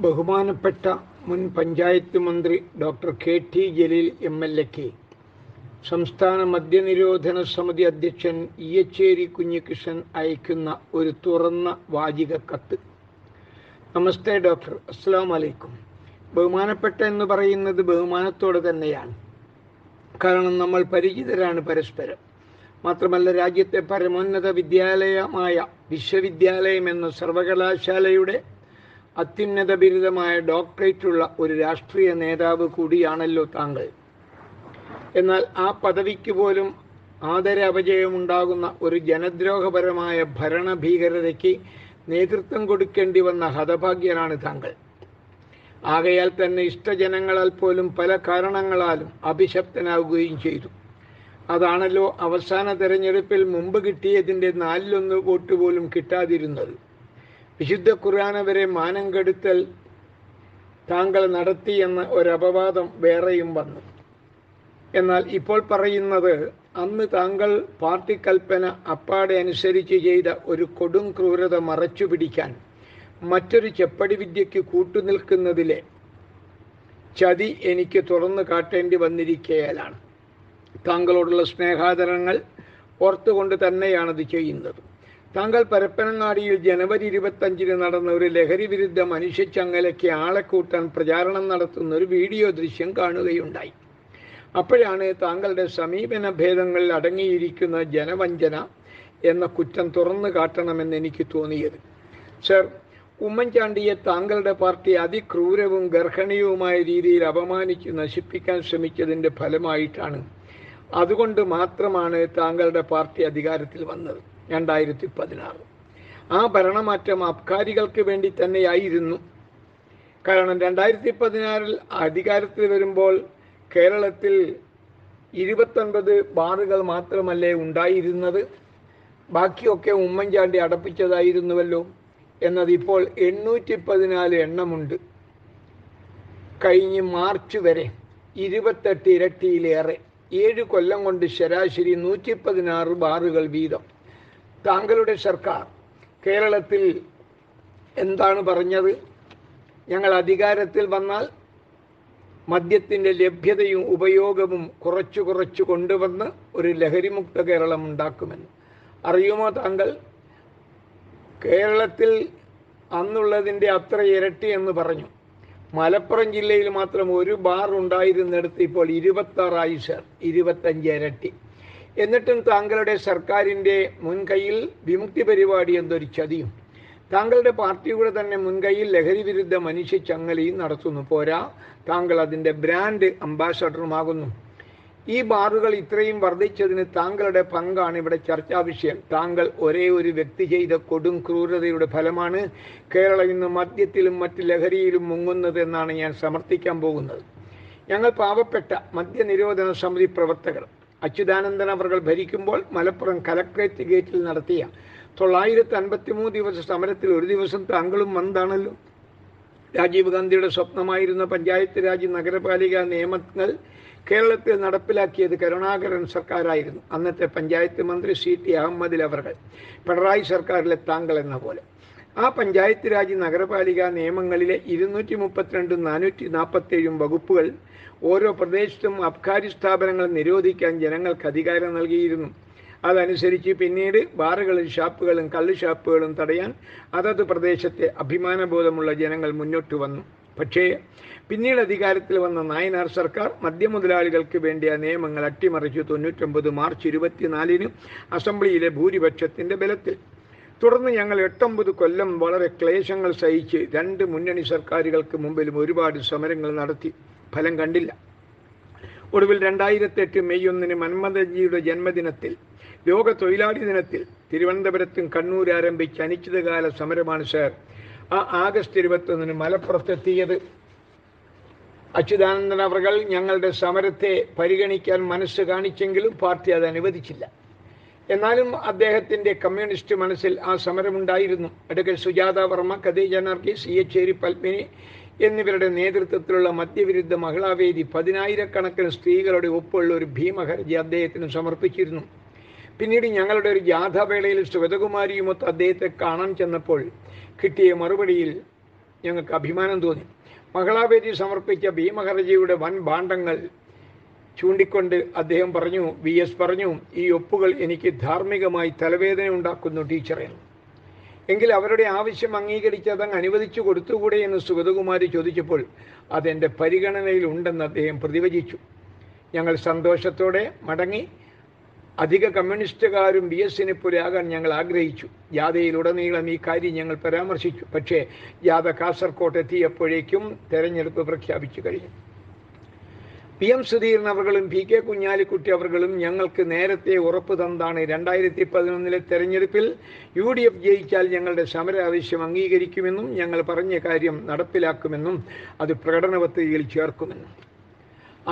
ബഹുമാനപ്പെട്ട മുൻ പഞ്ചായത്ത് മന്ത്രി doctor K T Jaleel M L എക്ക് സംസ്ഥാന മദ്യനിരോധന സമിതി അധ്യക്ഷൻ ഇയച്ചേരി കുഞ്ഞികൃഷ്ണൻ അയക്കുന്ന ഒരു തുറന്ന വാചിക കത്ത് നമസ്തേ ഡോക്ടർ അസ്സാം വലൈക്കും ബഹുമാനപ്പെട്ട എന്ന് പറയുന്നത് ബഹുമാനത്തോട് തന്നെയാണ്. കാരണം നമ്മൾ പരിചിതരാണ് പരസ്പരം. മാത്രമല്ല രാജ്യത്തെ പരമോന്നത വിദ്യാലയമായ വിശ്വവിദ്യാലയം എന്ന സർവകലാശാലയുടെ അത്യുന്നത ബിരുദമായ ഡോക്ടറേറ്റുള്ള ഒരു രാഷ്ട്രീയ നേതാവ് കൂടിയാണല്ലോ താങ്കൾ. എന്നാൽ ആ പദവിക്ക് പോലും ആദര ആദരാപജയമുണ്ടാകുന്ന ഒരു ജനദ്രോഹപരമായ ഭരണ ഭീകരതയ്ക്ക് നേതൃത്വം കൊടുക്കേണ്ടി വന്ന ഹതഭാഗ്യനാണ് താങ്കൾ. ആകയാൽ തന്നെ ഇഷ്ടജനങ്ങളാൽ പോലും പല കാരണങ്ങളാലും അഭിശപ്തനാവുകയും ചെയ്തു. അതാണല്ലോ അവസാന തെരഞ്ഞെടുപ്പിൽ മുമ്പ് കിട്ടിയതിന്റെ നാലിലൊന്ന് വോട്ട് പോലും കിട്ടാതിരുന്നത്. വിശുദ്ധ ഖുർആൻ വരെ മാനം കെടുത്തൽ താങ്കൾ നടത്തിയെന്ന ഒരപവാദം വേറെയും വന്നു. എന്നാൽ ഇപ്പോൾ പറയുന്നത് അന്ന് താങ്കൾ പാർട്ടി കൽപ്പന അപ്പാടെ അനുസരിച്ച് ചെയ്ത ഒരു കൊടും ക്രൂരത മറച്ചു പിടിക്കാൻ മറ്റൊരു ചെപ്പടി വിദ്യയ്ക്ക് കൂട്ടുനിൽക്കുന്നതിലെ ചതി എനിക്ക് തുറന്നു കാട്ടേണ്ടി വന്നിരിക്കയാലാണ്. താങ്കളോടുള്ള സ്നേഹാദരങ്ങൾ ഓർത്തുകൊണ്ട് തന്നെയാണത് ചെയ്യുന്നത്. താങ്കൾ പരപ്പനങ്ങാടിയിൽ ജനുവരി ഇരുപത്തഞ്ചിന് നടന്ന ഒരു ലഹരി വിരുദ്ധ മനുഷ്യച്ചങ്ങലയ്ക്ക് ആളെ കൂട്ടാൻ പ്രചാരണം നടത്തുന്ന ഒരു വീഡിയോ ദൃശ്യം കാണുകയുണ്ടായി. അപ്പോഴാണ് താങ്കളുടെ സമീപന ഭേദങ്ങളിൽ അടങ്ങിയിരിക്കുന്ന ജനവഞ്ചന എന്ന കുറ്റം തുറന്നു കാട്ടണമെന്ന് എനിക്ക് തോന്നിയത്. സർ ഉമ്മൻചാണ്ടിയെ താങ്കളുടെ പാർട്ടി അതിക്രൂരവും ഗർഹണീയവുമായ രീതിയിൽ അപമാനിച്ച് നശിപ്പിക്കാൻ ശ്രമിച്ചതിന്റെ ഫലമായിട്ടാണ്. അതുകൊണ്ട് മാത്രമാണ് താങ്കളുടെ പാർട്ടി അധികാരത്തിൽ വന്നത്. രണ്ടായിരത്തി പതിനാറ് ആ ഭരണമാറ്റം അബ്കാരികൾക്ക് വേണ്ടി തന്നെയായിരുന്നു. കാരണം രണ്ടായിരത്തി പതിനാറിൽ അധികാരത്തിൽ വരുമ്പോൾ കേരളത്തിൽ ഇരുപത്തൊൻപത് ബാറുകൾ മാത്രമല്ലേ ഉണ്ടായിരുന്നത്? ബാക്കിയൊക്കെ ഉമ്മൻചാണ്ടി അടപ്പിച്ചതായിരുന്നുവല്ലോ. എന്നത് ഇപ്പോൾ എണ്ണൂറ്റി പതിനാല് എണ്ണമുണ്ട്. കഴിഞ്ഞ് മാർച്ച് വരെ ഇരുപത്തെട്ട് ഇരട്ടിയിലേറെ. ഏഴ് കൊല്ലം കൊണ്ട് ശരാശരി നൂറ്റി പതിനാറ് ബാറുകൾ വീതം. താങ്കളുടെ സർക്കാർ കേരളത്തിൽ എന്താണ് പറഞ്ഞത്? ഞങ്ങൾ അധികാരത്തിൽ വന്നാൽ മദ്യത്തിന്റെ ലഭ്യതയും ഉപയോഗവും കുറച്ചു കുറച്ചു കൊണ്ടുവന്ന് ഒരു ലഹരിമുക്ത കേരളം ഉണ്ടാക്കുമെന്ന്. അറിയുമോ താങ്കൾ? കേരളത്തിൽ അന്നുള്ളതിന്റെ അത്ര ഇരട്ടി എന്ന് പറഞ്ഞു. മലപ്പുറം ജില്ലയിൽ മാത്രം ഒരു ബാർ ഉണ്ടായിരുന്നിടത്ത് ഇപ്പോൾ ഇരുപത്താറായി സർ. ഇരുപത്തഞ്ച് ഇരട്ടി. എന്നിട്ടും താങ്കളുടെ സർക്കാരിന്റെ മുൻകൈയിൽ വിമുക്തി പരിപാടി എന്തൊരു ചതിയും. താങ്കളുടെ പാർട്ടിയുടെ തന്നെ മുൻകൈയിൽ ലഹരി വിരുദ്ധ മനുഷ്യ ചങ്ങലയും നടത്തുന്നു. പോരാ താങ്കൾ അതിന്റെ ബ്രാൻഡ് അംബാസഡറുമാകുന്നു ഈ ബാറുകൾ ഇത്രയും വർദ്ധിച്ചതിന് താങ്കളുടെ പങ്കാണ് ഇവിടെ ചർച്ചാ വിഷയം. താങ്കൾ ഒരേ ഒരു വ്യക്തി ചെയ്ത കൊടും ക്രൂരതയുടെ ഫലമാണ് കേരളം ഇന്ന് മദ്യത്തിലും മറ്റ് ലഹരിയിലും മുങ്ങുന്നത് എന്നാണ് ഞാൻ സമർത്ഥിക്കാൻ പോകുന്നത്. ഞങ്ങൾ പാവപ്പെട്ട മദ്യനിരോധന സമിതി പ്രവർത്തകർ. അച്യുതാനന്ദൻ അവർ ഭരിക്കുമ്പോൾ മലപ്പുറം കലക്ട്രേറ്റ് ഗേറ്റിൽ നടത്തിയ തൊള്ളായിരത്തി അൻപത്തി മൂന്ന് ദിവസ സമരത്തിൽ ഒരു ദിവസം താങ്കളും വന്നതാണല്ലോ രാജീവ് ഗാന്ധിയുടെ സ്വപ്നമായിരുന്ന പഞ്ചായത്ത് രാജ് നഗരപാലിക നിയമങ്ങൾ കേരളത്തിൽ നടപ്പിലാക്കിയത് കരുണാകരൻ സർക്കാരായിരുന്നു. അന്നത്തെ പഞ്ചായത്ത് മന്ത്രി സി ടി അഹമ്മദിൽ അവർകൾ. പിണറായി സർക്കാരിലെ താങ്കൾ എന്ന പോലെ. ആ പഞ്ചായത്ത് രാജ് നഗരപാലിക നിയമങ്ങളിലെ ഇരുന്നൂറ്റി മുപ്പത്തിരണ്ടും നാനൂറ്റി നാൽപ്പത്തേഴും വകുപ്പുകൾ ഓരോ പ്രദേശത്തും അബ്കാരി സ്ഥാപനങ്ങൾ നിരോധിക്കാൻ ജനങ്ങൾക്ക് അധികാരം നൽകിയിരുന്നു. അതനുസരിച്ച് പിന്നീട് ബാറുകളും ഷാപ്പുകളും കള്ള് ഷാപ്പുകളും തടയാൻ അതത് പ്രദേശത്തെ അഭിമാനബോധമുള്ള ജനങ്ങൾ മുന്നോട്ട് വന്നു. പക്ഷേ പിന്നീട് അധികാരത്തിൽ വന്ന നായനാർ സർക്കാർ മദ്യമുതലാളികൾക്ക് വേണ്ടി ആ നിയമങ്ങൾ അട്ടിമറിച്ചു തൊണ്ണൂറ്റൊമ്പത് മാർച്ച് ഇരുപത്തിനാലിന് അസംബ്ലിയിലെ ഭൂരിപക്ഷത്തിന്റെ ബലത്തിൽ. തുടർന്ന് ഞങ്ങൾ എട്ടൊമ്പത് കൊല്ലം വളരെ ക്ലേശങ്ങൾ സഹിച്ച് രണ്ട് മുന്നണി സർക്കാരുകൾക്ക് മുമ്പിലും ഒരുപാട് സമരങ്ങൾ നടത്തി. ഫലം കണ്ടില്ല. ഒടുവിൽ രണ്ടായിരത്തി എട്ട് മെയ് ഒന്നിന് മന്മഥജിയുടെ ജന്മദിനത്തിൽ ലോക തൊഴിലാളി ദിനത്തിൽ തിരുവനന്തപുരത്തും കണ്ണൂർ ആരംഭിച്ച അനിശ്ചിതകാല സമരമാണ് സർ ആ ആഗസ്റ്റ് ഇരുപത്തൊന്നിന് മലപ്പുറത്തെത്തിയത്. അച്യുതാനന്ദൻ അവർ ഞങ്ങളുടെ സമരത്തെ പരിഗണിക്കാൻ മനസ്സ് കാണിച്ചെങ്കിലും പാർട്ടി അത് അനുവദിച്ചില്ല എന്നാലും അദ്ദേഹത്തിന്റെ കമ്മ്യൂണിസ്റ്റ് മനസ്സിൽ ആ സമരമുണ്ടായിരുന്നു. അടുക്കൽ സുജാത വർമ്മ ഖദീജ നർഗീസ് സി എച്ചേരി പത്മിനി എന്നിവരുടെ നേതൃത്വത്തിലുള്ള മദ്യവിരുദ്ധ മഹിളാവേദി പതിനായിരക്കണക്കിന് സ്ത്രീകളുടെ ഒപ്പുള്ള ഒരു ഭീമഹർജി അദ്ദേഹത്തിന് സമർപ്പിച്ചിരുന്നു. പിന്നീട് ഞങ്ങളുടെ ഒരു ജാഥാവേളയിൽ ശ്വേതകുമാരിയുമൊത്ത് അദ്ദേഹത്തെ കാണാൻ ചെന്നപ്പോൾ കിട്ടിയ മറുപടിയിൽ ഞങ്ങൾക്ക് അഭിമാനം തോന്നി. മഹിളാവേദി സമർപ്പിച്ച ഭീമഹർജിയുടെ വൻ ഭാണ്ഡങ്ങൾ ചൂണ്ടിക്കൊണ്ട് അദ്ദേഹം പറഞ്ഞു വി എസ് പറഞ്ഞു ഈ ഒപ്പുകൾ എനിക്ക് ധാർമ്മികമായി തലവേദന ഉണ്ടാക്കുന്നു ടീച്ചറെ. എങ്കിൽ അവരുടെ ആവശ്യം അംഗീകരിച്ച് അതങ്ങ് അനുവദിച്ചു കൊടുത്തുകൂടെ എന്ന് സുഗതകുമാരി ചോദിച്ചപ്പോൾ അതെന്റെ പരിഗണനയിൽ ഉണ്ടെന്ന് അദ്ദേഹം പ്രതിവചിച്ചു. ഞങ്ങൾ സന്തോഷത്തോടെ മടങ്ങി. അധിക കമ്മ്യൂണിസ്റ്റുകാരും ബി എസിന് പുരാകാൻ ഞങ്ങൾ ആഗ്രഹിച്ചു. ജാഥയിലുടനീളം ഈ കാര്യം ഞങ്ങൾ പരാമർശിച്ചു. പക്ഷേ ജാഥ കാസർകോട്ട് എത്തിയപ്പോഴേക്കും തെരഞ്ഞെടുപ്പ് പ്രഖ്യാപിച്ചു കഴിഞ്ഞു. പി എം സുധീരൻ അവർകളും പി കെ കുഞ്ഞാലിക്കുട്ടി അവർകളും ഞങ്ങൾക്ക് നേരത്തെ ഉറപ്പ് തന്നതാണ്. രണ്ടായിരത്തി പതിനൊന്നിലെ തെരഞ്ഞെടുപ്പിൽ യു ഡി എഫ് ജയിച്ചാൽ ഞങ്ങളുടെ സമര ആവശ്യം അംഗീകരിക്കുമെന്നും ഞങ്ങൾ പറഞ്ഞ കാര്യം നടപ്പിലാക്കുമെന്നും അത് പ്രകടന പത്രികയിൽ ചേർക്കുമെന്നും.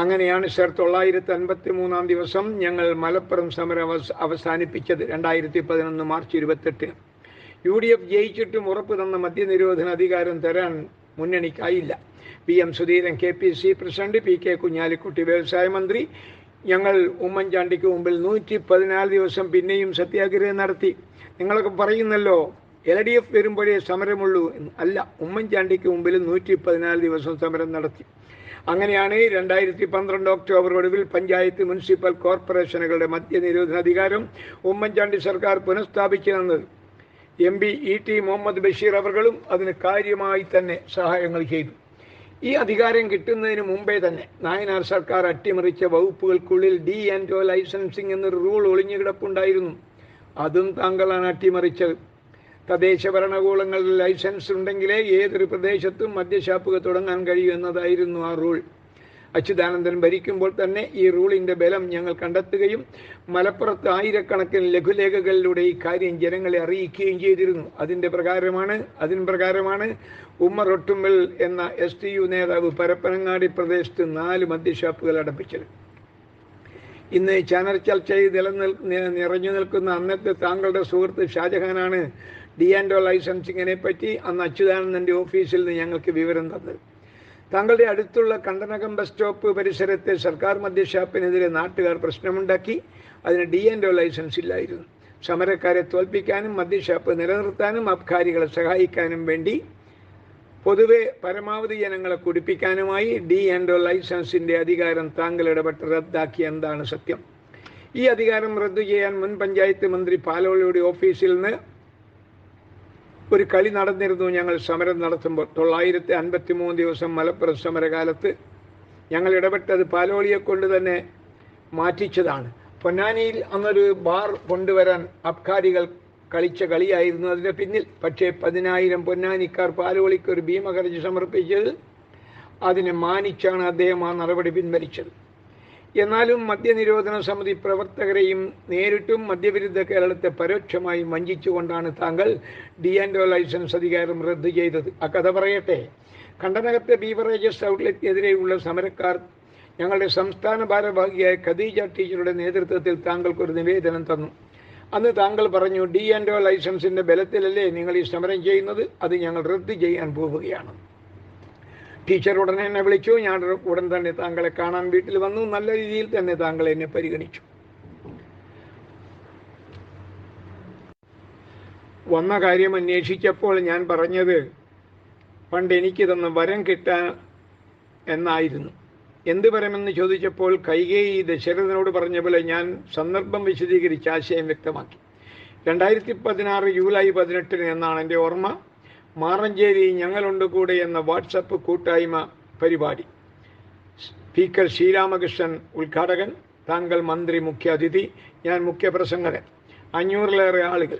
അങ്ങനെയാണ് സർ തൊള്ളായിരത്തി അൻപത്തി മൂന്നാം ദിവസം ഞങ്ങൾ മലപ്പുറം സമരം അവസാനിപ്പിച്ചത് രണ്ടായിരത്തി പതിനൊന്ന് മാർച്ച് ഇരുപത്തെട്ടിന് യു ഡി എഫ് ജയിച്ചിട്ടും ഉറപ്പ് തന്ന മദ്യനിരോധന അധികാരം തരാൻ മുന്നണിക്കായില്ല. P M Sudheeran K P C president P K Kunhalikutty വ്യവസായ മന്ത്രി. ഞങ്ങൾ ഉമ്മൻചാണ്ടിക്ക് മുമ്പിൽ നൂറ്റി പതിനാല് ദിവസം പിന്നെയും സത്യാഗ്രഹം നടത്തി. നിങ്ങളൊക്കെ പറയുന്നല്ലോ എൽ ഡി എഫ് വരുമ്പോഴേ സമരമുള്ളൂ അല്ല ഉമ്മൻചാണ്ടിക്ക് മുമ്പിൽ നൂറ്റി പതിനാല് ദിവസം സമരം നടത്തി. അങ്ങനെയാണ് രണ്ടായിരത്തി പന്ത്രണ്ട് ഒക്ടോബർ ഒടുവിൽ പഞ്ചായത്ത് മുനിസിപ്പൽ കോർപ്പറേഷനുകളുടെ മദ്യനിരോധന അധികാരം ഉമ്മൻചാണ്ടി സർക്കാർ പുനഃസ്ഥാപിച്ചു തന്നത്. M P E T Muhammad Basheer അവർകളും അതിന് കാര്യമായി തന്നെ സഹായങ്ങൾ ചെയ്തു. ഈ അധികാരം കിട്ടുന്നതിന് മുമ്പേ തന്നെ നായനാർ സർക്കാർ അട്ടിമറിച്ച വകുപ്പുകൾക്കുള്ളിൽ ഡി ആൻഡ് ഒ ലൈസൻസിങ് എന്നൊരു റൂൾ ഒളിഞ്ഞുകിടപ്പുണ്ടായിരുന്നു. അതും താങ്കളാണ് അട്ടിമറിച്ചത്. തദ്ദേശ ഭരണകൂടങ്ങളിൽ ലൈസൻസ് ഉണ്ടെങ്കിലേ ഏതൊരു പ്രദേശത്തും മദ്യഷാപ്പുകൾ തുടങ്ങാൻ കഴിയൂ എന്നതായിരുന്നു ആ റൂൾ. അച്യുതാനന്ദൻ ഭരിക്കുമ്പോൾ തന്നെ ഈ റൂളിന്റെ ബലം ഞങ്ങൾ കണ്ടെത്തുകയും മലപ്പുറത്ത് ആയിരക്കണക്കിന് ലഘുലേഖകളിലൂടെ ഈ കാര്യം ജനങ്ങളെ അറിയിക്കുകയും ചെയ്തിരുന്നു. അതിന്റെ പ്രകാരമാണ് അതിന് പ്രകാരമാണ് ഉമ്മർ ഒട്ടുമ്പൽ എന്ന എസ് ടി യു നേതാവ് പരപ്പനങ്ങാടി പ്രദേശത്ത് നാല് മദ്യഷാപ്പുകൾ അടപ്പിച്ചത്. ഇന്ന് ചാനൽ ചർച്ചയിൽ നിലനിൽ നിറഞ്ഞു നിൽക്കുന്ന അന്നത്തെ താങ്കളുടെ സുഹൃത്ത് ഷാജഹാനാണ് ഡി ആൻഡ് ലൈസൻസിങ്ങിനെ പറ്റി അന്ന് അച്യുതാനന്ദന്റെ ഓഫീസിൽ നിന്ന് ഞങ്ങൾക്ക് വിവരം തന്നത്. താങ്കളുടെ അടുത്തുള്ള കണ്ടനകം ബസ് സ്റ്റോപ്പ് പരിസരത്തെ സർക്കാർ മദ്യഷാപ്പിനെതിരെ നാട്ടുകാർ പ്രശ്നമുണ്ടാക്കി. അതിന് ഡി എൻ ഒ ലൈസൻസ് ഇല്ലായിരുന്നു. സമരക്കാരെ തോൽപ്പിക്കാനും മദ്യഷാപ്പ് നിലനിർത്താനും അബ്കാരികളെ സഹായിക്കാനും വേണ്ടി പൊതുവെ പരമാവധി ജനങ്ങളെ കുടിപ്പിക്കാനുമായി ഡി ആൻഡ് ലൈസൻസിന്റെ അധികാരം താങ്കൾ ഇടപെട്ട് റദ്ദാക്കി എന്താണ് സത്യം. ഈ അധികാരം റദ്ദു ചെയ്യാൻ മുൻ പഞ്ചായത്ത് മന്ത്രി പാലോളിയുടെ ഓഫീസിൽ നിന്ന് ഒരു കളി നടന്നിരുന്നു ഞങ്ങൾ സമരം നടത്തുമ്പോൾ. തൊള്ളായിരത്തി അൻപത്തി മൂന്ന് ദിവസം മലപ്പുറം സമരകാലത്ത് ഞങ്ങൾ ഇടപെട്ടത് പാലോളിയെ കൊണ്ട് തന്നെ മാറ്റിച്ചതാണ്. പൊന്നാനിയിൽ അന്നൊരു ബാർ കൊണ്ടുവരാൻ അബ്കാരികൾ കളിച്ച കളിയായിരുന്നു അതിന്റെ പിന്നിൽ. പക്ഷേ പതിനായിരം പൊന്നാനിക്കാർ പാലോളിക്ക് ഒരു ഭീമഹർജി സമർപ്പിച്ചത് അതിനെ മാനിച്ചാണ് അദ്ദേഹം ആ നടപടി പിൻവലിച്ചത്. എന്നാലും മദ്യനിരോധന സമിതി പ്രവർത്തകരെയും നേരിട്ടും മദ്യവിരുദ്ധ കേരളത്തെ പരോക്ഷമായി വഞ്ചിച്ചുകൊണ്ടാണ് താങ്കൾ ഡി ആൻഡ് ലൈസൻസ് അധികാരം റദ്ദു ചെയ്തത്. ആ കഥ പറയട്ടെ. കണ്ടനകത്തെ ബീവറേജസ് ഔട്ട്ലെറ്റിനെതിരെയുള്ള സമരക്കാർ ഞങ്ങളുടെ സംസ്ഥാന ഭാരവാഹിയായ ഖദീജ ടീച്ചറുടെ നേതൃത്വത്തിൽ താങ്കൾക്കൊരു നിവേദനം തന്നു. അന്ന് താങ്കൾ പറഞ്ഞു ഡി ആൻഡ് ലൈസൻസിന്റെ ബലത്തിലല്ലേ നിങ്ങൾ ഈ സമരം ചെയ്യുന്നത്? അത് ഞങ്ങൾ റദ്ദു ചെയ്യാൻ പോവുകയാണ്. ടീച്ചർ ഉടനെ എന്നെ വിളിച്ചു. ഞാൻ ഉടൻ തന്നെ താങ്കളെ കാണാൻ വീട്ടിൽ വന്നു. നല്ല രീതിയിൽ തന്നെ താങ്കൾ എന്നെ പരിഗണിച്ചു. വന്ന കാര്യം അന്വേഷിച്ചപ്പോൾ ഞാൻ പറഞ്ഞത് പണ്ട് എനിക്ക് തന്ന വരം കിട്ടാൻ എന്നായിരുന്നു. എന്ത് വരമെന്ന് ചോദിച്ചപ്പോൾ കൈകേയി ദശരഥനോട് പറഞ്ഞ പോലെ ഞാൻ സന്ദർഭം വിശദീകരിച്ച് ആശയം വ്യക്തമാക്കി. രണ്ടായിരത്തി പതിനാറ് ജൂലൈ പതിനെട്ടിന് എന്നാണ് എന്റെ ഓർമ്മ. മാറഞ്ചേരി ഞങ്ങളുണ്ട് കൂടെ എന്ന വാട്സപ്പ് കൂട്ടായ്മ പരിപാടി. സ്പീക്കർ ശ്രീരാമകൃഷ്ണൻ ഉദ്ഘാടകൻ താങ്കൾ മന്ത്രി മുഖ്യ അതിഥി ഞാൻ മുഖ്യപ്രസംഗകൻ അഞ്ഞൂറിലേറെ ആളുകൾ.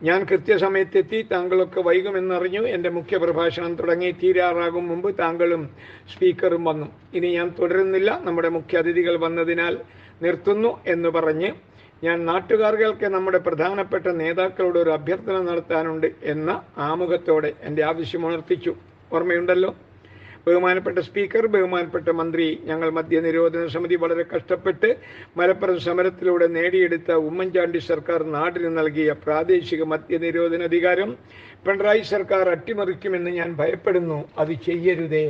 ഞാൻ കൃത്യസമയത്തെത്തി താങ്കളൊക്കെ വൈകുമെന്നറിഞ്ഞു എന്റെ മുഖ്യപ്രഭാഷണം തുടങ്ങി തീരാറാകും മുമ്പ് താങ്കളും സ്പീക്കറും വന്നു. ഇനി ഞാൻ തുടരുന്നില്ല നമ്മുടെ മുഖ്യ അതിഥികൾ വന്നതിനാൽ നിർത്തുന്നു എന്ന് പറഞ്ഞ് ഞാൻ നാട്ടുകാർക്ക് നമ്മുടെ പ്രധാനപ്പെട്ട നേതാക്കളോട് ഒരു അഭ്യർത്ഥന നടത്താനുണ്ട് എന്ന ആമുഖത്തോടെ എന്റെ ആവശ്യം ഉണർത്തിച്ചു. ഓർമ്മയുണ്ടല്ലോ? ബഹുമാനപ്പെട്ട സ്പീക്കർ ബഹുമാനപ്പെട്ട മന്ത്രി ഞങ്ങൾ മദ്യ നിരോധന സമിതി വളരെ കഷ്ടപ്പെട്ട് മലപ്പുറം സമരത്തിലൂടെ നേടിയെടുത്ത ഉമ്മൻചാണ്ടി സർക്കാർ നാടിന് നൽകിയ പ്രാദേശിക മദ്യ നിരോധന അധികാരം പിണറായി സർക്കാർ അട്ടിമറിക്കുമെന്ന് ഞാൻ ഭയപ്പെടുന്നു. അത് ചെയ്യരുതേ.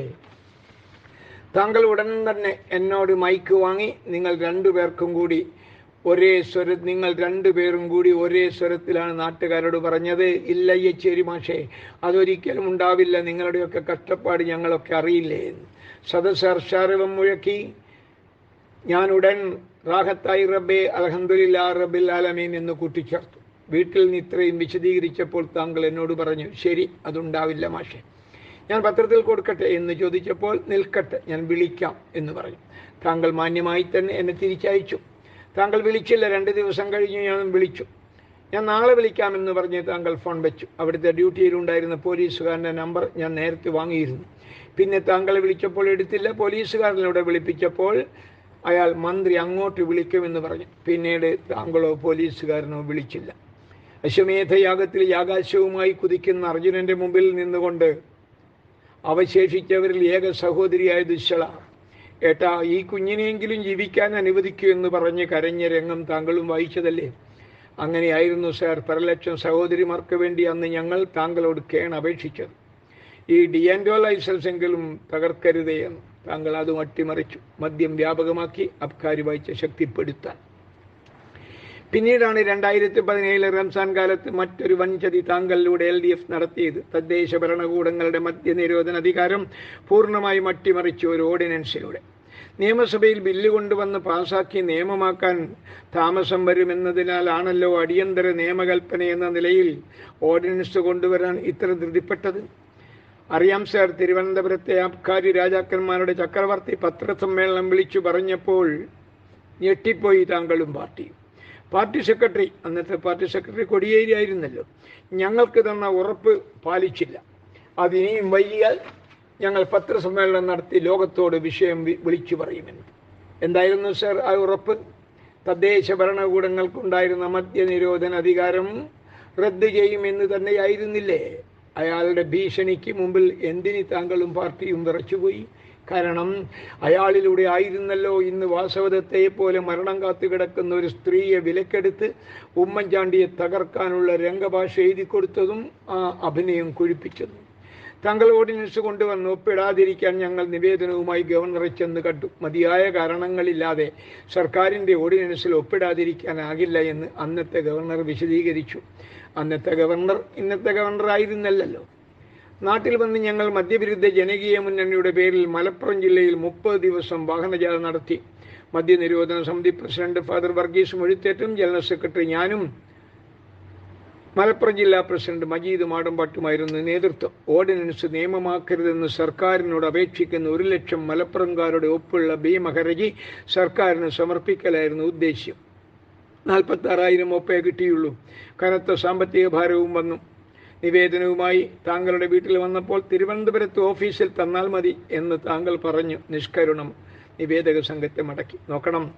താങ്കൾ ഉടൻ തന്നെ എന്നോട് മൈക്ക് വാങ്ങി. നിങ്ങൾ രണ്ടുപേർക്കും കൂടി ഒരേ സ്വര നിങ്ങൾ രണ്ടുപേരും കൂടി ഒരേ സ്വരത്തിലാണ് നാട്ടുകാരോട് പറഞ്ഞത്. ഇല്ല യച്ചേരി മാഷേ അതൊരിക്കലും ഉണ്ടാവില്ല. നിങ്ങളുടെയൊക്കെ കഷ്ടപ്പാട് ഞങ്ങളൊക്കെ അറിയില്ലേ? സദസ് ഹർഷാരവം മുഴക്കി. ഞാൻ ഉടൻ റാഹത്തായി റബ്ബെ അലഹന്ദില്ലാ റബ്ബിൽ ആലമീൻ എന്ന് കൂട്ടിച്ചേർത്തു. വീട്ടിൽ നിന്ന് ഇത്രയും വിശദീകരിച്ചപ്പോൾ താങ്കൾ എന്നോട് പറഞ്ഞു ശരി അതുണ്ടാവില്ല മാഷെ. ഞാൻ പത്രത്തിൽ കൊടുക്കട്ടെ എന്ന് ചോദിച്ചപ്പോൾ നിൽക്കട്ടെ ഞാൻ വിളിക്കാം എന്ന് പറഞ്ഞു. താങ്കൾ മാന്യമായി തന്നെ എന്നെ തിരിച്ചയച്ചു. താങ്കൾ വിളിച്ചില്ല രണ്ട് ദിവസം കഴിഞ്ഞ് ഞാൻ വിളിച്ചു. ഞാൻ നാളെ വിളിക്കാമെന്ന് പറഞ്ഞ് താങ്കൾ ഫോൺ വെച്ചു. അവിടുത്തെ ഡ്യൂട്ടിയിലുണ്ടായിരുന്ന പോലീസുകാരന്റെ നമ്പർ ഞാൻ നേരത്തെ വാങ്ങിയിരുന്നു. പിന്നെ താങ്കളെ വിളിച്ചപ്പോൾ എടുത്തില്ല. പോലീസുകാരനിലൂടെ വിളിപ്പിച്ചപ്പോൾ അയാൾ മന്ത്രി അങ്ങോട്ട് വിളിക്കുമെന്ന് പറഞ്ഞു. പിന്നീട് താങ്കളോ പോലീസുകാരനോ വിളിച്ചില്ല. അശ്വമേധയാഗത്തിൽ യാകാശവുമായി കുതിക്കുന്ന അർജുനന്റെ മുമ്പിൽ നിന്നുകൊണ്ട് അവശേഷിച്ചവരിൽ ഏക സഹോദരിയായ ദുശ്ശള ഏട്ടാ ഈ കുഞ്ഞിനെയെങ്കിലും ജീവിക്കാൻ അനുവദിക്കൂ എന്ന് പറഞ്ഞ് കരഞ്ഞ രംഗം താങ്കളും വായിച്ചതല്ലേ? അങ്ങനെയായിരുന്നു സാർ. പരലക്ഷം സഹോദരിമാർക്ക് വേണ്ടി അന്ന് ഞങ്ങൾ താങ്കളോട് കേൺ അപേക്ഷിച്ചത്. ഈ ഡിയാൻഡോ ലൈസൻസ് എങ്കിലും തകർക്കരുതേ എന്ന് താങ്കൾ അതും അട്ടിമറിച്ചു. മദ്യം വ്യാപകമാക്കി അബ്കാരി വായിച്ച ശക്തിപ്പെടുത്താൻ. പിന്നീടാണ് രണ്ടായിരത്തി പതിനേഴിലെ റംസാൻ കാലത്ത് മറ്റൊരു വൻചതി താങ്കളിലൂടെ എൽ ഡി എഫ് നടത്തിയത്. തദ്ദേശ ഭരണകൂടങ്ങളുടെ മദ്യനിരോധന അധികാരം പൂർണമായും അട്ടിമറിച്ചു ഒരു ഓർഡിനൻസിലൂടെ. നിയമസഭയിൽ ബില്ല് കൊണ്ടുവന്ന് പാസാക്കി നിയമമാക്കാൻ താമസം വരുമെന്നതിനാലാണല്ലോ അടിയന്തര നിയമകൽപ്പന എന്ന നിലയിൽ ഓർഡിനൻസ് കൊണ്ടുവരാൻ ഇത്ര ധൃതിപ്പെട്ടത്? അറിയാം സാർ തിരുവനന്തപുരത്തെ ആബ്കാരി രാജാക്കന്മാരുടെ ചക്രവർത്തി പത്രസമ്മേളനം വിളിച്ചു പറഞ്ഞപ്പോൾ ഞെട്ടിപ്പോയി താങ്കളും പാർട്ടിയും പാർട്ടി സെക്രട്ടറി അന്നത്തെ പാർട്ടി സെക്രട്ടറി കൊടിയേരി ആയിരുന്നല്ലോ. ഞങ്ങൾക്ക് തന്ന ഉറപ്പ് പാലിച്ചില്ല. അതിനിയും വൈകിയാൽ ഞങ്ങൾ പത്രസമ്മേളനം നടത്തി ലോകത്തോട് വിഷയം വിളിച്ചു പറയുമെന്ന്. എന്തായിരുന്നു സർ ആ ഉറപ്പ്? തദ്ദേശ ഭരണകൂടങ്ങൾക്കുണ്ടായിരുന്ന മദ്യനിരോധന അധികാരം റദ്ദ് ചെയ്യുമെന്ന് തന്നെയായിരുന്നില്ലേ? അയാളുടെ ഭീഷണിക്ക് മുമ്പിൽ എന്തിന് താങ്കളും പാർട്ടിയും വിറച്ചുപോയി? കാരണം അയാളിലൂടെ ആയിരുന്നല്ലോ ഇന്ന് വാസവദത്തെ പോലെ മരണം കാത്തു കിടക്കുന്ന ഒരു സ്ത്രീയെ വിലക്കെടുത്ത് ഉമ്മൻചാണ്ടിയെ തകർക്കാനുള്ള രംഗഭാഷ എഴുതി കൊടുത്തതും ആ അഭിനയം കുഴിപ്പിച്ചതും. തങ്ങൾ ഓർഡിനൻസ് കൊണ്ടുവന്ന് ഒപ്പിടാതിരിക്കാൻ ഞങ്ങൾ നിവേദനവുമായി ഗവർണറെ ചെന്ന് കണ്ടു. മതിയായ കാരണങ്ങളില്ലാതെ സർക്കാരിന്റെ ഓർഡിനൻസിൽ ഒപ്പിടാതിരിക്കാനാകില്ല എന്ന് അന്നത്തെ ഗവർണർ വിശദീകരിച്ചു. അന്നത്തെ ഗവർണർ ഇന്നത്തെ ഗവർണർ ആയിരുന്നല്ലോ നാട്ടിൽ വന്ന് ഞങ്ങൾ മദ്യവിരുദ്ധ ജനകീയ മുന്നണിയുടെ പേരിൽ മലപ്പുറം ജില്ലയിൽ മുപ്പത് ദിവസം വാഹനജാഥ നടത്തി. മദ്യനിരോധന സമിതി പ്രസിഡന്റ് ഫാദർ വർഗീസ് മൊഴിത്തേറ്റും ജനറൽ സെക്രട്ടറി ഞാനും മലപ്പുറം ജില്ലാ പ്രസിഡന്റ് മജീദ് മാടമ്പാട്ടുമായിരുന്നു നേതൃത്വം. ഓർഡിനൻസ് നിയമമാക്കരുതെന്ന് സർക്കാരിനോട് അപേക്ഷിക്കുന്ന ഒരു ലക്ഷം മലപ്പുറംകാരുടെ ഒപ്പുള്ള ഭീമഹരജി സർക്കാരിന് സമർപ്പിക്കലായിരുന്നു ഉദ്ദേശ്യം. നാൽപ്പത്തി ആറായിരം ഒപ്പേ കിട്ടിയുള്ളൂ. കനത്ത സാമ്പത്തിക ഭാരവും വന്നു. നിവേദനവുമായി താങ്കളുടെ വീട്ടിൽ വന്നപ്പോൾ തിരുവനന്തപുരത്ത് ഓഫീസിൽ തന്നാൽ മതി എന്ന് താങ്കൾ പറഞ്ഞു നിഷ്കരുണം. നിവേദക സംഘത്തെ മടക്കി. നോക്കണം.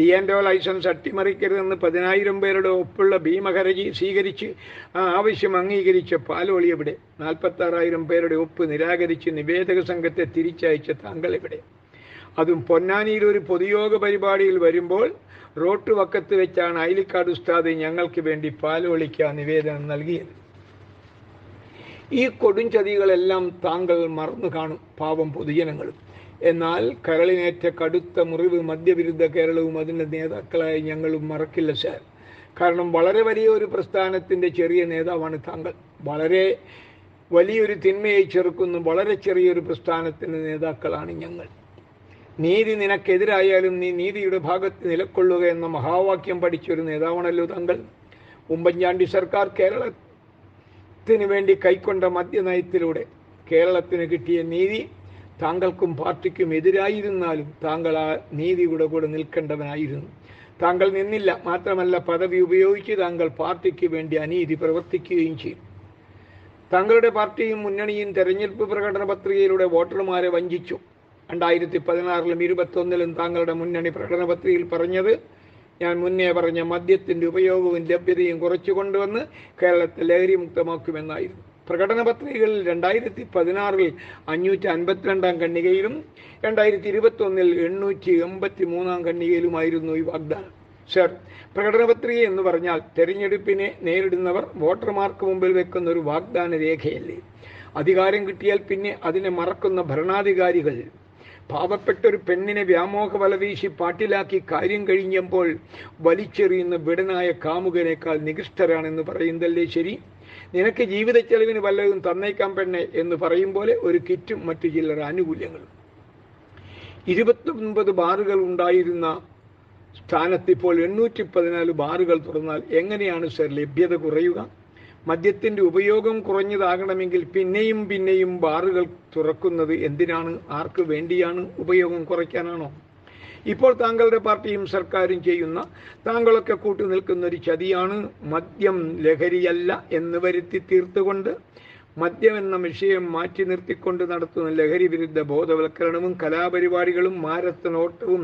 ഡി ആൻഡ് ഒ ലൈസൻസ് അട്ടിമറിക്കരുതെന്ന് പതിനായിരം പേരുടെ ഒപ്പുള്ള ഭീമഹരജി സ്വീകരിച്ച് ആ ആവശ്യം അംഗീകരിച്ച പാലോളി എവിടെ? നാൽപ്പത്തി ആറായിരം പേരുടെ ഒപ്പ് നിരാകരിച്ച് നിവേദക സംഘത്തെ തിരിച്ചയച്ച താങ്കൾ എവിടെ? അതും പൊന്നാനിയിൽ ഒരു പൊതുയോഗ പരിപാടിയിൽ വരുമ്പോൾ റോട്ട് വക്കത്ത് വെച്ചാണ് അയലിക്കാട് ഉസ്താദ് ഞങ്ങൾക്ക് വേണ്ടി പാലോളിക്ക് ആ നിവേദനം നൽകിയത്. ഈ കൊടുംചതികളെല്ലാം താങ്കൾ മറന്നു കാണും പാവം പൊതുജനങ്ങൾ. എന്നാൽ കരളിനേറ്റ കടുത്ത മുറിവ് മദ്യവിരുദ്ധ കേരളവും അതിന്റെ നേതാക്കളായ ഞങ്ങളും മറക്കില്ല സാർ. കാരണം വളരെ വലിയ ഒരു പ്രസ്ഥാനത്തിന്റെ ചെറിയ നേതാവാണ് താങ്കൾ. വളരെ വലിയൊരു തിന്മയെ ചെറുക്കുന്ന വളരെ ചെറിയൊരു പ്രസ്ഥാനത്തിന്റെ നേതാക്കളാണ് ഞങ്ങൾ. നീതി നിനക്കെതിരായാലും നീ നീതിയുടെ ഭാഗത്ത് നിലക്കൊള്ളുക എന്ന മഹാവാക്യം പഠിച്ചൊരു നേതാവാണല്ലോ താങ്കൾ. ഉമ്മൻചാണ്ടി സർക്കാർ കേരളത്തിന് വേണ്ടി കൈക്കൊണ്ട മദ്യനയത്തിലൂടെ കേരളത്തിന് കിട്ടിയ നീതി താങ്കൾക്കും പാർട്ടിക്കും എതിരായിരുന്നാലും താങ്കൾ ആ നീതിയുടെ കൂടെ നിൽക്കേണ്ടവനായിരുന്നു. താങ്കൾ നിന്നില്ല. മാത്രമല്ല പദവി ഉപയോഗിച്ച് താങ്കൾ പാർട്ടിക്ക് വേണ്ടി അനീതി പ്രവർത്തിക്കുകയും ചെയ്യും. താങ്കളുടെ പാർട്ടിയും മുന്നണിയും തെരഞ്ഞെടുപ്പ് പ്രകടന പത്രികയിലൂടെ വോട്ടർമാരെ വഞ്ചിച്ചു. രണ്ടായിരത്തി പതിനാറിലും ഇരുപത്തൊന്നിലും താങ്കളുടെ മുന്നണി പ്രകടന പത്രികയിൽ പറഞ്ഞത് ഞാൻ മുന്നേ പറഞ്ഞ മദ്യത്തിന്റെ ഉപയോഗവും ലഭ്യതയും കുറച്ചു കൊണ്ടുവന്ന് കേരളത്തെ ലഹരി മുക്തമാക്കുമെന്നായിരുന്നു പ്രകടന പത്രികകളിൽ രണ്ടായിരത്തി പതിനാറിൽ അഞ്ഞൂറ്റി അൻപത്തിരണ്ടാം ഖണ്ഡികയിലും രണ്ടായിരത്തി ഇരുപത്തൊന്നിൽ എണ്ണൂറ്റി എൺപത്തി മൂന്നാം ഖണ്ഡികയിലുമായിരുന്നു ഈ വാഗ്ദാനം. സർ പ്രകടന പത്രിക എന്ന് പറഞ്ഞാൽ തെരഞ്ഞെടുപ്പിനെ നേരിടുന്നവർ വോട്ടർമാർക്ക് മുമ്പിൽ വെക്കുന്ന ഒരു വാഗ്ദാന രേഖയല്ലേ അധികാരം കിട്ടിയാൽ പിന്നെ അതിനെ മറക്കുന്ന ഭരണാധികാരികൾ പാവപ്പെട്ട ഒരു പെണ്ണിനെ വ്യാമോഹ വലവീശി പാട്ടിലാക്കി കാര്യം കഴിഞ്ഞപ്പോൾ വലിച്ചെറിയുന്ന വിടനായ കാമുകനേക്കാൾ നികൃഷ്ടരാണെന്ന് പറയുന്നതല്ലേ ശരി? നിനക്ക് ജീവിത ചെലവിന് വല്ലതും തന്നേക്കാം പെണ്ണെ എന്ന് പറയും പോലെ ഒരു കിറ്റും മറ്റു ചില്ലർ ആനുകൂല്യങ്ങളും. ഇരുപത്തൊൻപത് ബാറുകൾ ഉണ്ടായിരുന്ന സ്ഥാനത്ത് ഇപ്പോൾ എണ്ണൂറ്റി പതിനാല് ബാറുകൾ തുറന്നാൽ എങ്ങനെയാണ് സർ ലഭ്യത കുറയുക? മദ്യത്തിന്റെ ഉപയോഗം കുറഞ്ഞതാകണമെങ്കിൽ പിന്നെയും പിന്നെയും ബാറുകൾ തുറക്കുന്നത് എന്തിനാണ്? ആർക്ക് വേണ്ടിയാണ് ഉപയോഗം കുറയ്ക്കാനാണോ? ഇപ്പോൾ താങ്കളുടെ പാർട്ടിയും സർക്കാരും ചെയ്യുന്ന താങ്കളൊക്കെ കൂട്ടു നിൽക്കുന്ന ഒരു ചതിയാണ് മദ്യം ലഹരിയല്ല എന്ന് വരുത്തി തീർത്തുകൊണ്ട് മദ്യം എന്ന വിഷയം മാറ്റി നിർത്തിക്കൊണ്ട് നടത്തുന്ന ലഹരി വിരുദ്ധ ബോധവൽക്കരണവും കലാപരിപാടികളും മാരത്തനോട്ടവും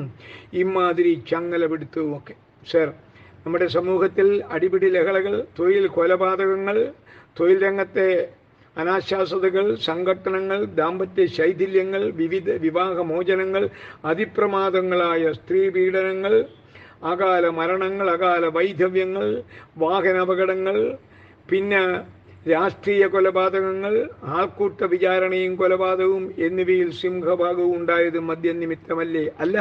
ഇമാതിരി ചങ്ങല പിടുത്തവും ഒക്കെ സർ നമ്മുടെ സമൂഹത്തിൽ അടിപിടി ലഹളകൾ തൊഴിൽ കൊലപാതകങ്ങൾ തൊഴിൽ രംഗത്തെ അനാശാസ്യതകൾ സംഘട്ടനങ്ങൾ ദാമ്പത്യ ശൈഥില്യങ്ങൾ വിവിധ വിവാഹമോചനങ്ങൾ അതിപ്രമാദങ്ങളായ സ്ത്രീ പീഡനങ്ങൾ അകാല മരണങ്ങൾ അകാല വൈധവ്യങ്ങൾ വാഹനാപകടങ്ങൾ പിന്നെ രാഷ്ട്രീയ കൊലപാതകങ്ങൾ ആൾക്കൂട്ട വിചാരണയും കൊലപാതകവും എന്നിവയിൽ സിംഹഭാഗവും ഉണ്ടായത് മദ്യനിമിത്തമല്ലേ? അല്ല.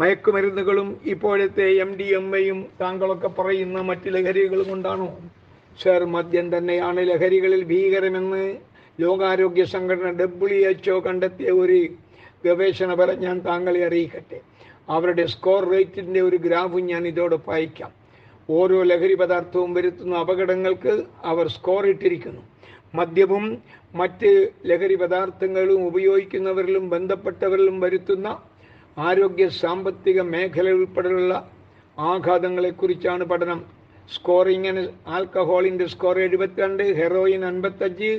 മയക്കുമരുന്നുകളും ഇപ്പോഴത്തെ എം ഡി എം എയും താങ്കളൊക്കെ പറയുന്ന മറ്റ് ലഹരികളും കൊണ്ടാണോ? സർ മദ്യം തന്നെയാണ് ലഹരികളിൽ ഭീകരമെന്ന് ലോകാരോഗ്യ സംഘടന ഡബ്ല്യു എച്ച് ഒ കണ്ടെത്തിയ ഒരു ഗവേഷണ ഫലം ഞാൻ താങ്കളെ അറിയിക്കട്ടെ. അവരുടെ സ്കോർ റേറ്റിന്റെ ഒരു ഗ്രാഫും ഞാൻ ഇതോടൊപ്പം അയക്കാം ഓരോ ലഹരി പദാർത്ഥവും വരുത്തുന്ന അപകടങ്ങൾക്ക് അവർ സ്കോർ ഇട്ടിരിക്കുന്നു. മദ്യവും മറ്റ് ലഹരി പദാർത്ഥങ്ങളും ഉപയോഗിക്കുന്നവരിലും ബന്ധപ്പെട്ടവരിലും വരുത്തുന്ന ആരോഗ്യ സാമ്പത്തിക മേഖല ഉൾപ്പെടെയുള്ള ആഘാതങ്ങളെക്കുറിച്ചാണ് പഠനം. സ്കോറിങ്ങിന് ആൽക്കഹോളിന്റെ സ്കോർ എഴുപത്തിരണ്ട് ഹെറോയിൻ അൻപത്തഞ്ച്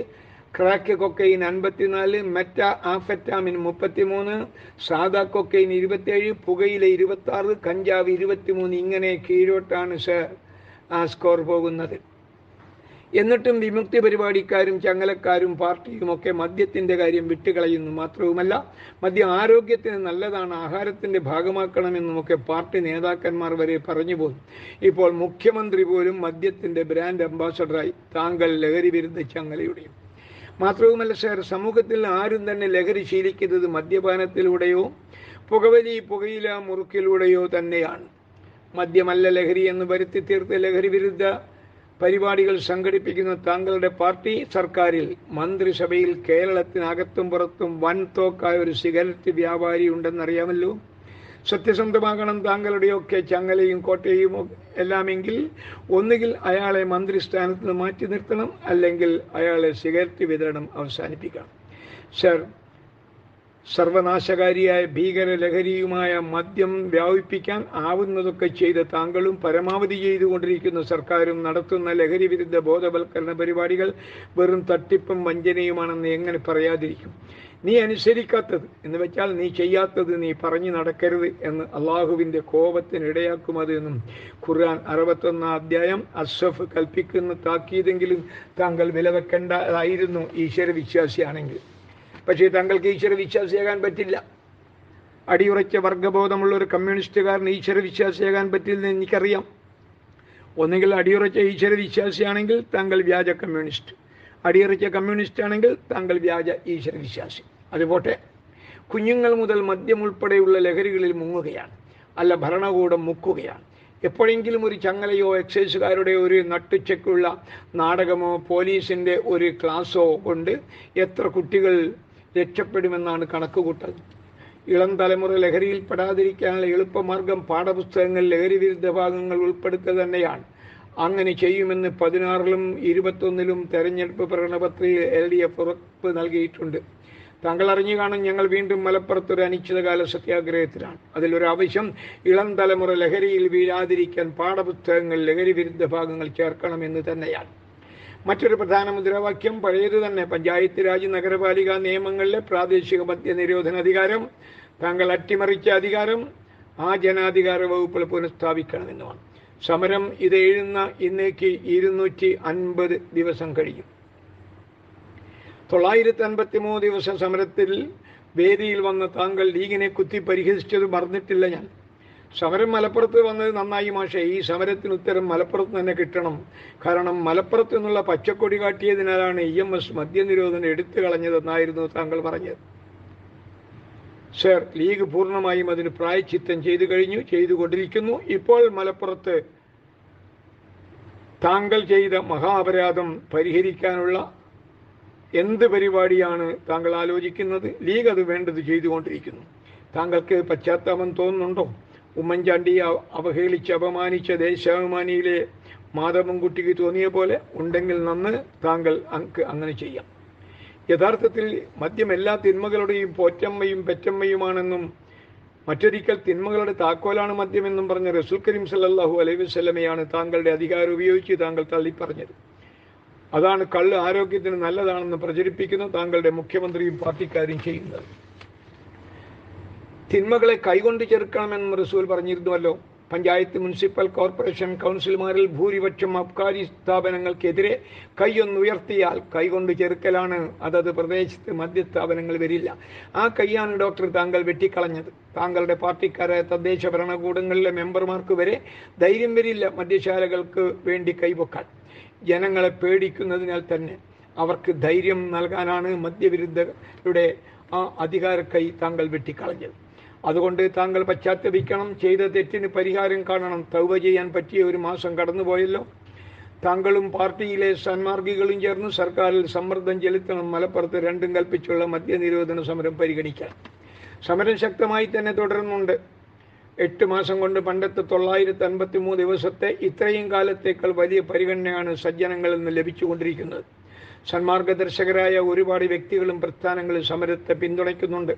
ക്രാക്ക് കൊക്കൈൻ അൻപത്തിനാല് മെറ്റ ആഫെറ്റാമിൻ മുപ്പത്തിമൂന്ന് സാദാ കൊക്കൈൻ ഇരുപത്തേഴ് പുകയില ഇരുപത്തി ആറ് കഞ്ചാവ് ഇരുപത്തിമൂന്ന്. ഇങ്ങനെ കീഴോട്ടാണ് സർ ആ സ്കോർ പോകുന്നത്. എന്നിട്ടും വിമുക്തി പരിപാടിക്കാരും ചങ്ങലക്കാരും പാർട്ടിയും ഒക്കെ മദ്യത്തിന്റെ കാര്യം വിട്ടുകളയുന്നു മാത്രവുമല്ല മദ്യം ആരോഗ്യത്തിന് നല്ലതാണ് ആഹാരത്തിന്റെ ഭാഗമാക്കണമെന്നുമൊക്കെ പാർട്ടി നേതാക്കന്മാർ വരെ പറഞ്ഞു പോയി. ഇപ്പോൾ മുഖ്യമന്ത്രി പോലും മദ്യത്തിന്റെ ബ്രാൻഡ് അംബാസഡറായി താങ്കൾ ലഹരി വിരുദ്ധ ചങ്ങലയുടെയും. മാത്രവുമല്ല സാർ സമൂഹത്തിൽ ആരും തന്നെ ലഹരി ശീലിക്കുന്നത് മദ്യപാനത്തിലൂടെയോ പുകവലി പുകയില മുറുക്കിലൂടെയോ തന്നെയാണ്. മദ്യമല്ല ലഹരി എന്ന് വരുത്തി തീർത്ത് ലഹരി വിരുദ്ധ പരിപാടികൾ സംഘടിപ്പിക്കുന്ന താങ്കളുടെ പാർട്ടി സർക്കാരിൽ മന്ത്രിസഭയിൽ കേരളത്തിനകത്തും പുറത്തും വൻ തോക്കായ ഒരു സിഗരറ്റ് വ്യാപാരി ഉണ്ടെന്നറിയാമല്ലോ. സത്യസന്ധമാകണം താങ്കളുടെയൊക്കെ ചങ്ങലയും കോട്ടയും എല്ലാമെങ്കിൽ ഒന്നുകിൽ അയാളെ മന്ത്രിസ്ഥാനത്ത് നിന്ന് മാറ്റി നിർത്തണം അല്ലെങ്കിൽ അയാളെ സിഗരറ്റ് വിതരണം അവസാനിപ്പിക്കണം. സർ സർവനാശകാരിയായ ഭീകര ലഹരിയുമായ മദ്യം വ്യാപിപ്പിക്കാൻ ആവുന്നതൊക്കെ ചെയ്ത താങ്കളും പരമാവധി ചെയ്തുകൊണ്ടിരിക്കുന്ന സർക്കാരും നടത്തുന്ന ലഹരി വിരുദ്ധ ബോധവൽക്കരണ പരിപാടികൾ വെറും തട്ടിപ്പും വഞ്ചനയുമാണെന്ന് എങ്ങനെ പറയാതിരിക്കും? നീ അനുസരിക്കാത്തത് എന്ന് വെച്ചാൽ നീ ചെയ്യാത്തത് നീ പറഞ്ഞു നടക്കരുത് എന്ന് അള്ളാഹുവിന്റെ കോപത്തിനിടയാക്കുമത് എന്നും ഖുർആൻ അറുപത്തൊന്നാം അധ്യായം അസ്വഫ് കൽപ്പിക്കുന്ന താക്കീതെങ്കിലും താങ്കൾ വിലവെക്കേണ്ടതായിരുന്നു ഈശ്വര വിശ്വാസിയാണെങ്കിൽ. പക്ഷേ താങ്കൾക്ക് ഈശ്വര വിശ്വാസിയാകാൻ പറ്റില്ല. അടിയുറച്ച വർഗബോധമുള്ള ഒരു കമ്മ്യൂണിസ്റ്റുകാരന് ഈശ്വര വിശ്വാസിയാകാൻ പറ്റില്ലെന്ന് എനിക്കറിയാം. ഒന്നുകിൽ അടിയുറച്ച ഈശ്വര വിശ്വാസിയാണെങ്കിൽ താങ്കൾ വ്യാജ കമ്മ്യൂണിസ്റ്റ്. അടിയുറച്ച കമ്മ്യൂണിസ്റ്റ് ആണെങ്കിൽ താങ്കൾ വ്യാജ ഈശ്വര വിശ്വാസി. അതുപോട്ടെ കുഞ്ഞുങ്ങൾ മുതൽ മദ്യം ഉൾപ്പെടെയുള്ള ലഹരികളിൽ മുങ്ങുകയാണ്. അല്ല ഭരണകൂടം മുക്കുകയാണ്. എപ്പോഴെങ്കിലും ഒരു ചങ്ങലയോ എക്സൈസുകാരുടെ ഒരു നട്ടുച്ചയ്ക്കുള്ള നാടകമോ പോലീസിന്റെ ഒരു ക്ലാസ്സോ കൊണ്ട് എത്ര കുട്ടികൾ രക്ഷപ്പെടുമെന്നാണ് കണക്കുകൂട്ടൽ. ഇളം തലമുറ ലഹരിയിൽ പെടാതിരിക്കാനുള്ള എളുപ്പമാർഗം പാഠപുസ്തകങ്ങൾ ലഹരി വിരുദ്ധ ഭാഗങ്ങൾ ഉൾപ്പെടുത്തുക തന്നെയാണ്. അങ്ങനെ ചെയ്യുമെന്ന് പതിനാറിലും ഇരുപത്തൊന്നിലും തെരഞ്ഞെടുപ്പ് പ്രകടനപത്രികയിൽ എൽ ഡി എഫ് ഉറപ്പ് നൽകിയിട്ടുണ്ട്. താങ്കൾ അറിഞ്ഞു കാണും ഞങ്ങൾ വീണ്ടും മലപ്പുറത്ത് ഒരു അനിശ്ചിതകാല സത്യാഗ്രഹത്തിലാണ്. അതിലൊരാവശ്യം ഇളം തലമുറ ലഹരിയിൽ വീഴാതിരിക്കാൻ പാഠപുസ്തകങ്ങൾ ലഹരി വിരുദ്ധ ഭാഗങ്ങൾ ചേർക്കണമെന്ന് തന്നെയാണ്. മറ്റൊരു പ്രധാന മുദ്രാവാക്യം പഴയത് തന്നെ. പഞ്ചായത്ത് രാജ് നഗരപാലിക നിയമങ്ങളിലെ പ്രാദേശിക മദ്യ നിരോധന അധികാരം താങ്കൾ അട്ടിമറിച്ച അധികാരം ആ ജനാധികാര വകുപ്പ് പുനഃസ്ഥാപിക്കണമെന്നുമാണ്. സമരം ഇത് എഴുന്ന ഇന്നേക്ക് ഇരുന്നൂറ്റി അൻപത് ദിവസം കഴിയും. തൊള്ളായിരത്തി അൻപത്തി മൂന്ന് ദിവസം സമരത്തിൽ വേദിയിൽ വന്ന താങ്കൾ ലീഗിനെ കുത്തി പരിഹസിച്ചത് മറന്നിട്ടില്ല ഞാൻ. സമരം മലപ്പുറത്ത് വന്നത് നന്നായി മാഷെ. ഈ സമരത്തിന് ഉത്തരം മലപ്പുറത്ത് തന്നെ കിട്ടണം. കാരണം മലപ്പുറത്ത് നിന്നുള്ള പച്ചക്കൊടി കാട്ടിയതിനാലാണ് ഇ എം എസ് മദ്യനിരോധനം എടുത്തു കളഞ്ഞതെന്നായിരുന്നു താങ്കൾ പറഞ്ഞത്. സർ ലീഗ് പൂർണമായും അതിന് പ്രായച്ചിത്തം ചെയ്തു കഴിഞ്ഞു ചെയ്തുകൊണ്ടിരിക്കുന്നു ഇപ്പോൾ മലപ്പുറത്ത് താങ്കൾ ചെയ്ത മഹാപരാധം പരിഹരിക്കാനുള്ള എന്ത് പരിപാടിയാണ് താങ്കൾ ആലോചിക്കുന്നത്? ലീഗ് അത് വേണ്ടത് ചെയ്തുകൊണ്ടിരിക്കുന്നു. താങ്കൾക്ക് പശ്ചാത്താപം തോന്നുന്നുണ്ടോ? ഉമ്മൻചാണ്ടിയെ അവ- അവഹേളിച്ച് അപമാനിച്ച ദേശാഭിമാനിയിലെ മാധവൻകുട്ടിക്ക് തോന്നിയ പോലെ ഉണ്ടെങ്കിൽ നന്ന് താങ്കൾ അങ്ങ് അങ്ങനെ ചെയ്യാം. യഥാർത്ഥത്തിൽ മദ്യം എല്ലാ തിന്മകളുടെയും പോറ്റമ്മയും പെറ്റമ്മയുമാണെന്നും മറ്റൊരിക്കൽ തിന്മകളുടെ താക്കോലാണ് മദ്യമെന്നും പറഞ്ഞ റസൂൽ കരീം സല്ലാഹു അലൈഹി വസ്ലമയാണ് താങ്കളുടെ അധികാരം ഉപയോഗിച്ച് താങ്കൾ തള്ളിപ്പറഞ്ഞത്. അതാണ് കള്ള് ആരോഗ്യത്തിന് നല്ലതാണെന്ന് പ്രചരിപ്പിക്കുന്ന താങ്കളുടെ മുഖ്യമന്ത്രിയും പാർട്ടിക്കാരും ചെയ്യുന്നത്. തിന്മകളെ കൈകൊണ്ട് ചെറുക്കണമെന്ന് റസൂൽ പറഞ്ഞിരുന്നുവല്ലോ. പഞ്ചായത്ത് മുനിസിപ്പൽ കോർപ്പറേഷൻ കൗൺസിൽമാരിൽ ഭൂരിപക്ഷം അബ്കാരി സ്ഥാപനങ്ങൾക്കെതിരെ കൈയൊന്നുയർത്തിയാൽ കൈകൊണ്ട് ചെറുക്കലാണ്. അതത് പ്രദേശത്ത് മദ്യസ്ഥാപനങ്ങൾ വരില്ല. ആ കൈയാണ് ഡോക്ടർ താങ്കൾ വെട്ടിക്കളഞ്ഞത്. താങ്കളുടെ പാർട്ടിക്കാരായ തദ്ദേശ ഭരണകൂടങ്ങളിലെ മെമ്പർമാർക്ക് വരെ ധൈര്യം വരില്ല മദ്യശാലകൾക്ക് വേണ്ടി കൈവക്കാൻ. ജനങ്ങളെ പേടിക്കുന്നതിനാൽ തന്നെ അവർക്ക് ധൈര്യം നൽകാനാണ് മദ്യവിരുദ്ധരുടെ ആ അധികാര കൈ താങ്കൾ വെട്ടിക്കളഞ്ഞത്. അതുകൊണ്ട് താങ്കൾ പശ്ചാത്തപിക്കണം ചെയ്ത തെറ്റിന് പരിഹാരം കാണണം. തൗവ ചെയ്യാൻ പറ്റിയ ഒരു മാസം കടന്നുപോയല്ലോ. താങ്കളും പാർട്ടിയിലെ സന്മാർഗികളും ചേർന്ന് സർക്കാരിൽ സമ്മർദ്ദം ചെലുത്തണം. മലപ്പുറത്ത് രണ്ടും കൽപ്പിച്ചുള്ള മദ്യനിരോധന സമരം പരിഗണിക്കാൻ സമരം ശക്തമായി തന്നെ തുടരുന്നുണ്ട്. എട്ട് മാസം കൊണ്ട് പണ്ടത്തെ തൊള്ളായിരത്തി അൻപത്തി മൂന്ന് ദിവസത്തെ ഇത്രയും കാലത്തേക്കാൾ വലിയ പരിഗണനയാണ് സജ്ജനങ്ങളിൽ നിന്ന് ലഭിച്ചുകൊണ്ടിരിക്കുന്നത്. സന്മാർഗദർശകരായ ഒരുപാട് വ്യക്തികളും പ്രസ്ഥാനങ്ങളും സമരത്തെ പിന്തുണയ്ക്കുന്നുണ്ട്.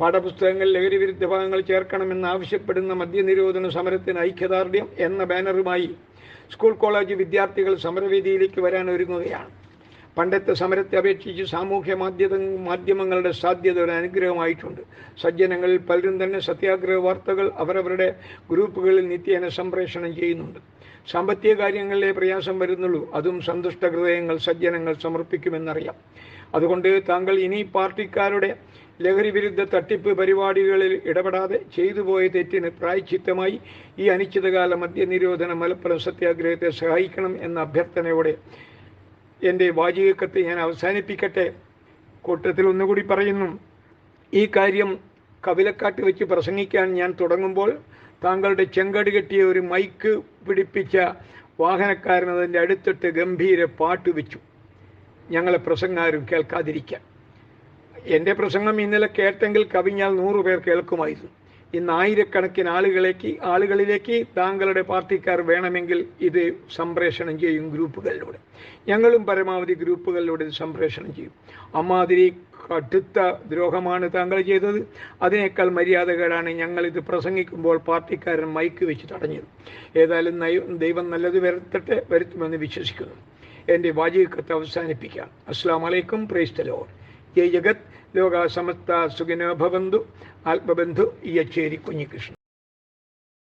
പാഠപുസ്തകങ്ങളിൽ ലഹരി വിരുദ്ധ ഭാഗങ്ങൾ ചേർക്കണമെന്ന് ആവശ്യപ്പെടുന്ന മദ്യനിരോധന സമരത്തിന് ഐക്യദാർഢ്യം എന്ന ബാനറുമായി സ്കൂൾ കോളേജ് വിദ്യാർത്ഥികൾ സമരവേദിയിലേക്ക് വരാൻ ഒരുങ്ങുകയാണ്. പണ്ടത്തെ സമരത്തെ അപേക്ഷിച്ച് സാമൂഹ്യ മാധ്യമ മാധ്യമങ്ങളുടെ സാധ്യത ഒരു അനുഗ്രഹമായിട്ടുണ്ട്. സജ്ജനങ്ങളിൽ പലരും തന്നെ സത്യാഗ്രഹ വാർത്തകൾ അവരവരുടെ ഗ്രൂപ്പുകളിൽ നിത്യേന സംപ്രേഷണം ചെയ്യുന്നുണ്ട്. സാമ്പത്തിക കാര്യങ്ങളിലെ പ്രയാസം വരുന്നുള്ളൂ. അതും സന്തുഷ്ട ഹൃദയങ്ങൾ സജ്ജനങ്ങൾ സമർപ്പിക്കുമെന്നറിയാം. അതുകൊണ്ട് താങ്കൾ ഇനി പാർട്ടിക്കാരുടെ ലഹരി വിരുദ്ധ തട്ടിപ്പ് പരിപാടികളിൽ ഇടപെടാതെ ചെയ്തു പോയ തെറ്റിന് പ്രായച്ചിത്തമായി ഈ അനിശ്ചിതകാല മദ്യനിരോധന മലപ്പുറം സത്യാഗ്രഹത്തെ സഹായിക്കണം എന്ന അഭ്യർത്ഥനയോടെ എന്റെ വാചികക്കത്ത് ഞാൻ അവസാനിപ്പിക്കട്ടെ. കൂട്ടത്തിൽ ഒന്നുകൂടി പറയുന്നു. ഈ കാര്യം കവിലക്കാട്ട് വെച്ച് പ്രസംഗിക്കാൻ ഞാൻ തുടങ്ങുമ്പോൾ താങ്കളുടെ ചെങ്കട് കെട്ടിയ ഒരു മൈക്ക് പിടിപ്പിച്ച വാഹനക്കാരൻ അതിന്റെ അടുത്തിട്ട് ഗംഭീര പാട്ട് വെച്ചു. ഞങ്ങളെ പ്രസംഗാരും കേൾക്കാതിരിക്കാൻ. എന്റെ പ്രസംഗം ഇന്നലെ കേട്ടെങ്കിൽ കവിഞ്ഞാൽ നൂറ് പേർ കേൾക്കുമായിരുന്നു. ഇന്ന് ആയിരക്കണക്കിന് ആളുകളേക്ക് ആളുകളിലേക്ക് താങ്കളുടെ പാർട്ടിക്കാർ വേണമെങ്കിൽ ഇത് സംപ്രേഷണം ചെയ്യും ഗ്രൂപ്പുകളിലൂടെ. ഞങ്ങളും പരമാവധി ഗ്രൂപ്പുകളിലൂടെ ഇത് സംപ്രേഷണം ചെയ്യും. അമ്മാതിരി കടുത്ത ദ്രോഹമാണ് താങ്കൾ ചെയ്തത്. അതിനേക്കാൾ മര്യാദകേടാണ് ഇത് പ്രസംഗിക്കുമ്പോൾ പാർട്ടിക്കാരൻ മൈക്ക് വെച്ച് തടഞ്ഞത്. ഏതായാലും ദൈവം നല്ലത് വരുത്തട്ടെ വരുത്തുമെന്ന് വിശ്വസിക്കുന്നു. എന്റെ വാചകത്തെ അവസാനിപ്പിക്കാം. അസ്സാം വലൈക്കും പ്രൈസ്തലോ ജയ് ജഗത്. ലോക സമസ്ത സുഖിനോ ഭവന്തു. ആത്മബന്ധു യച്ചേരി കുഞ്ഞികൃഷ്ണൻ.